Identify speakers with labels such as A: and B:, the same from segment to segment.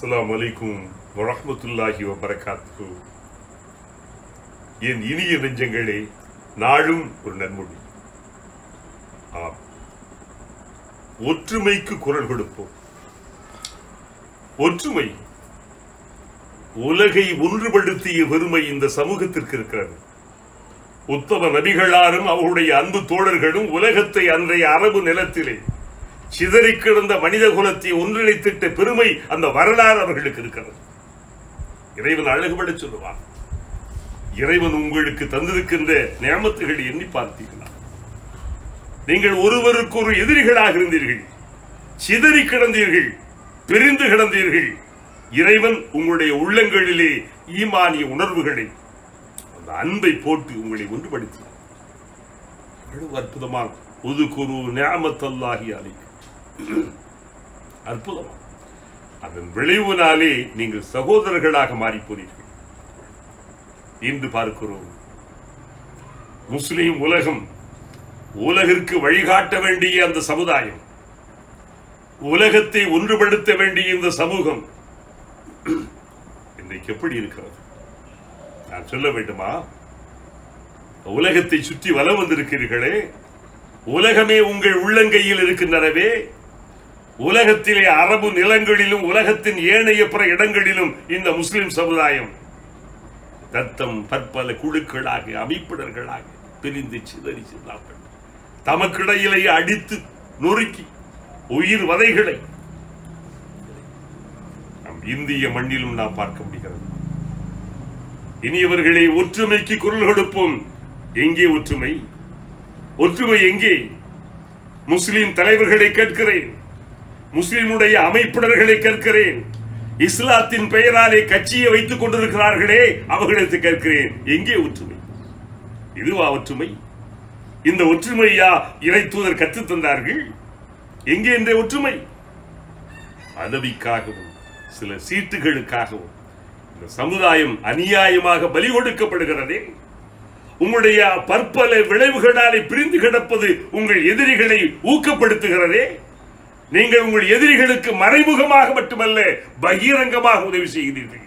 A: அஸ்லாம் வலைக்கும் வரமத்துல்லாஹி வபரகாத்து என் இனிய நெஞ்சங்களே நாளும் ஒரு நன்மொழி. ஆம். ஒற்றுமைக்கு குரல் கொடுப்போம். ஒற்றுமை உலகை ஒன்றுபடுத்திய பெருமை இந்த சமூகத்திற்கு இருக்கிறது. உத்தம நபிகளாரும் அவருடைய அன்பு தோழர்களும் உலகத்தை அன்றைய அரபு நிலத்திலே சிதறி கிடந்த மனித குலத்தை ஒன்றிணைத்திட்ட பெருமை அந்த வரலாறு அவர்களுக்கு இருக்கிறது. இறைவன் அழகுபட சொல்லுவான். இறைவன் உங்களுக்கு தந்திருக்கின்ற நியமத்துகளை எண்ணி பார்த்தீர்களா நீங்கள் ஒருவருக்கு ஒரு எதிரிகளாக இருந்தீர்கள். சிதறி கிடந்தீர்கள். பிரிந்து கிடந்தீர்கள். இறைவன் உங்களுடைய உள்ளங்களிலே ஈமானிய உணர்வுகளை அந்த அன்பை போட்டு உங்களை ஒன்றுபடுத்தினார் அற்புதமான ஒது குரு நியாமத்தல்லாகி அற்புதமா. அதன் விளைவுனாலே நீங்கள் சகோதரர்களாக மாறி போனீர்கள் இன்று பார்க்கிறோம். முஸ்லிம் உலகம் உலகிற்கு வழிகாட்ட வேண்டிய அந்த சமுதாயம் உலகத்தை ஒன்றுபடுத்த வேண்டிய இந்த சமூகம் இன்றைக்கு எப்படி இருக்கிறது? நான் சொல்ல வேண்டுமா? உலகத்தை சுற்றி வலம் வந்திருக்கிறீர்களே உலகமே உங்கள் உள்ளங்கையில் இருக்கின்றனவே உலகத்திலே அரபு நிலங்களிலும் உலகத்தின் ஏனைய பிற இடங்களிலும் இந்த முஸ்லிம் சமுதாயம் தத்தம் பற்பல குழுக்களாக அமைப்பினர்களாக பிரிந்து சிதறி சென்றார்கள். தமக்கிடையிலேயே அடித்து நொறுக்கி உயிர் வதைகளை நம் இந்திய மண்ணிலும் நாம் பார்க்க முடிகிறது. இனியவர்களை ஒற்றுமைக்கு குரல் கொடுப்போம். எங்கே ஒற்றுமை? ஒற்றுமை எங்கே? முஸ்லிம் தலைவர்களை கேட்கிறேன். முஸ்லிமுடைய அமைப்பினர்களை கேட்கிறேன். இஸ்லாத்தின் பெயராலே கட்சியை வைத்துக் கொண்டிருக்கிறார்களே அவர்களுக்கு கேட்கிறேன். எங்கே ஒற்றுமை? இதுவா ஒற்றுமை? இந்த ஒற்றுமையா இறை தூதர் கற்றுத் தந்தார்கள்? எங்கே இந்த ஒற்றுமை? பதவிக்காகவும் சில சீட்டுகளுக்காகவும் இந்த சமுதாயம் அநியாயமாக பலி கொடுக்கப்படுகிறதே உங்களுடைய பற்பல விளைவுகளாலே பிரிந்து கிடப்பது உங்கள் எதிரிகளை ஊக்கப்படுத்துகிறதே. நீங்கள் உங்கள் எதிரிகளுக்கு மறைமுகமாக மட்டுமல்ல பகிரங்கமாக உதவி செய்கிறீர்கள்.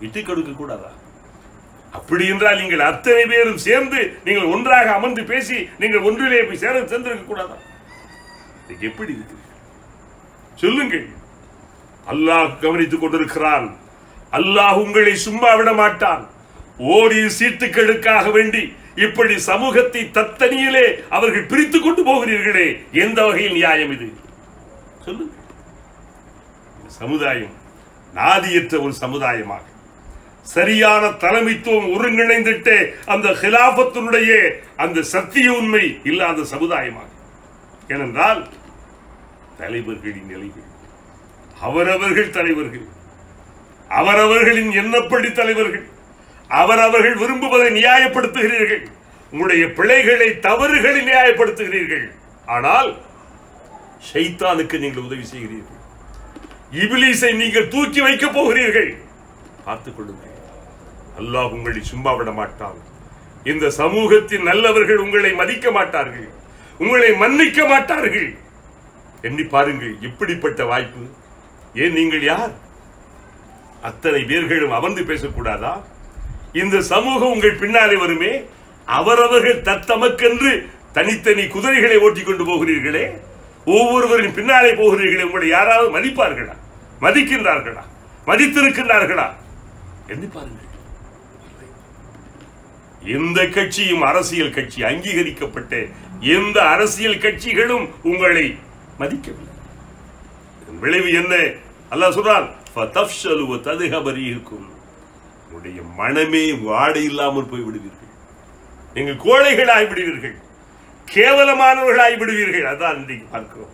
A: விட்டு கொடுக்க கூடாதா? அப்படி என்றால் நீங்கள் அத்தனை பேரும் சேர்ந்து நீங்கள் ஒன்றாக அமர்ந்து பேசி நீங்கள் ஒன்றிலே போய் சேர சேர்ந்திருக்க கூடாதா? எப்படி இருக்கு? சொல்லுங்கள். அல்லாஹ் கவனித்துக் கொண்டிருக்கிறான். அல்லாஹ் உங்களை சும்மா விட மாட்டான். ஓரிரு சீட்டுக்களுக்காக வேண்டி இப்படி சமூகத்தை தத்தனியிலே அவர்கள் பிரித்து கொண்டு போகிறீர்களே எந்த வகையில் நியாயம் இது? சொல்லுங்க சமுதாயம் நாதியற்ற ஒரு சமுதாயமாக. சரியான தலைமைத்துவம் ஒருங்கிணைந்திட்டு அந்த ஹிலாபத்தினுடைய அந்த சத்திய உண்மை இல்லாத சமுதாயமாக. ஏனென்றால் தலைவர்களின் நிலைகள் அவரவர்கள் தலைவர்கள் அவரவர்களின் எண்ணப்படி தலைவர்கள் அவரவர்கள் விரும்புவதை நியாயப்படுத்துகிறீர்கள் உங்களுடைய பிழைகளை தவறுகளை நியாயப்படுத்துகிறீர்கள். ஆனால் ஷைத்தானுக்கு நீங்கள் உதவி செய்கிறீர்கள். இபிலீஸை நீங்கள் தூக்கி வைக்கப் போகிறீர்கள். பார்த்துக் கொள்ளுங்கள். அல்லாஹ் உங்களை சும்மா விட மாட்டான். இந்த சமூகத்தின் நல்லவர்கள் உங்களை மதிக்க மாட்டார்கள். உங்களை மன்னிக்க மாட்டார்கள். எண்ணி பாருங்கள் இப்படிப்பட்ட வாய்ப்பு ஏன் நீங்கள் யார்? அத்தனை பேர்களும் அமர்ந்து பேசக்கூடாதா? இந்த சமூகம் உங்கள் பின்னாலே வருமே அவரவர்கள் தத்தமக்கென்று தனித்தனி குதிரைகளை ஓட்டிக் கொண்டு போகிறீர்களே. ஒவ்வொருவரின் பின்னாலே போகிறீர்கள் உங்களை யாராவது மதிப்பார்களா? மதிக்கின்றார்களா? மதித்திருக்கின்றார்களா? எண்ணி பாருங்கள். எந்த கட்சியும் அரசியல் கட்சி அங்கீகரிக்கப்பட்ட எந்த அரசியல் கட்சிகளும் உங்களை மதிக்கவில்லை. விளைவு என்ன? அல்லாஹ் சொல்றால் ஃபதஃப்ஷலு இருக்கும் உங்களுடைய மனமே வாடை இல்லாமல் போய் விடுவீர்கள் நீங்கள் கோழைகள் விடுவீர்கள். கேவலமானவர்களாய் விடுவீர்கள். அதான் இன்றைக்கு பார்க்கிறோம்.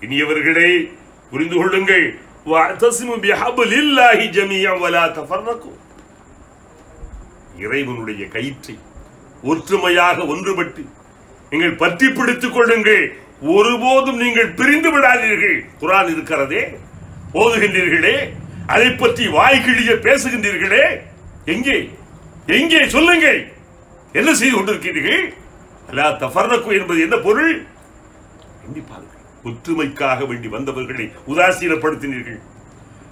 A: இனியவர்களே புரிந்து கொள்ளுங்கள். இறைவனுடைய கயிற்றை ஒற்றுமையாக ஒன்றுபட்டு நீங்கள் பற்றி பிடித்துக் கொள்ளுங்கள். ஒருபோதும் நீங்கள் பிரிந்து விடாதீர்கள். குரான் இருக்கிறதே ஓதுகின்றீர்களே அதை பற்றி வாய்க்கிழிய பேசுகின்றீர்களே. எங்கே? எங்கே? சொல்லுங்கள். என்ன செய்து கொண்டிருக்கிறீர்கள்? அல்லா தஃபர்ரக்கு என்பது என்ன பொருள்? எண்ணி பாருங்கள் ஒற்றுமைக்காக வேண்டி வந்தவர்களை உதாசீனப்படுத்தினீர்கள்.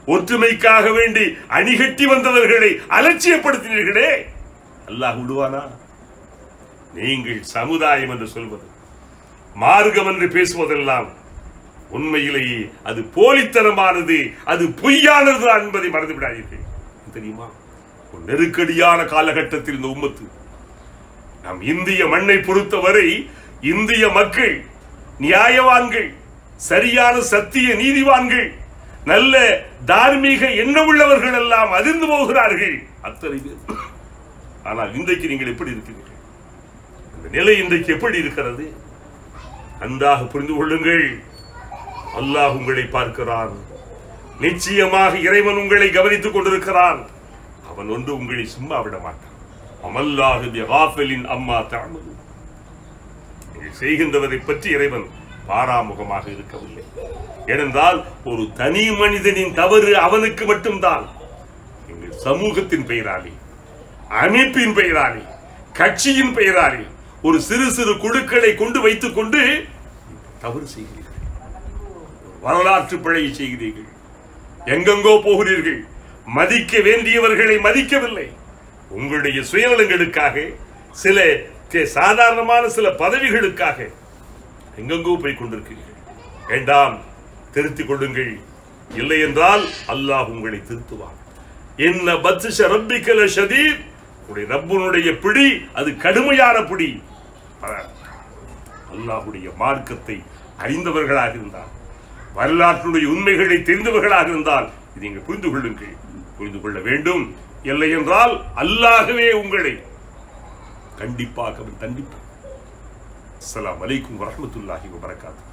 A: ஒற்றுமைக்காக வேண்டி அணிகட்டி வந்தவர்களை அலட்சியப்படுத்தினீர்களே. அல்லாஹ் விடுவானா நீங்கள் சமுதாயம் என்று சொல்வது மார்க்கம் என்று பேசுவதெல்லாம் உண்மையிலேயே அது போலித்தனமானது அது பொய்யானது என்பதை மறந்து விடாதீர்கள். தெரியுமா? ஒரு நெருக்கடியான காலகட்டத்தில் இந்த உம்மத்து நம் இந்திய மண்ணை பொறுத்தவரை இந்திய மக்கள் நியாயவான்கள் சரியான சத்திய நீதிவான்கள் நல்ல தார்மீக எண்ணம் உள்ளவர்கள் எல்லாம் அதிர்ந்து போகிறார்கள். அத்தனை பேர். ஆனால் இன்றைக்கு நீங்கள் எப்படி இருக்கிறீர்கள்? இந்த நிலை இன்றைக்கு எப்படி இருக்கிறது? அன்றாக புரிந்து கொள்ளுங்கள். அல்லாஹ் உங்களை பார்க்கிறான். நிச்சயமாக இறைவன் உங்களை கவனித்துக் கொண்டிருக்கிறான். அவன் ஒன்று உங்களை சும்மா விட மாட்டான். அமல்லாஹு பிகாஃபிலின் அம்மா தஅமலூன் நீங்கள் செய்கின்றவரை பற்றி இறைவன் பாராமுகமாக இருக்கவில்லை. ஏனென்றால் ஒரு தனி மனிதனின் தவறு அவனுக்கு மட்டும்தான். எங்கள் சமூகத்தின் பெயராளி அமைப்பின் பெயராளி கட்சியின் பெயராளி ஒரு சிறு சிறு குழுக்களை கொண்டு வைத்துக் கொண்டு தவறு செய்கிறீர்கள். வரலாற்று பிழையை செய்கிறீர்கள். எங்கெங்கோ போகிறீர்கள். மதிக்க வேண்டியவர்களை மதிக்கவில்லை. உங்களுடைய சுயநலங்களுக்காக சில கே- சாதாரணமான சில பதவிகளுக்காக எங்கெங்கோ போய் கொண்டிருக்கிறீர்கள். வேண்டாம் திருத்திக் கொள்ளுங்கள். இல்லை என்றால் அல்லாஹ் உங்களை திருத்துவான். என்ன பத்ஷ ரப்பிக்கல ஷதீத். உடைய ரப்புனுடைய பிடி அது கடுமையான பிடி. அல்லாஹுடைய மார்க்கத்தை அறிந்தவர்களாக இருந்தால் வரலாற்றுடைய உண்மைகளை தெரிந்தவர்களாக இருந்தால் இதை நீங்கள் புரிந்து கொள்ளுங்கள். புரிந்து கொள்ள வேண்டும். இல்லை என்றால் அல்லாகவே உங்களை கண்டிப்பாக அவன் தண்டிப்பான் அஸ்ஸலாமு வலைக்கும் வரமத்துல்லாஹி வபரகாத்துஹு.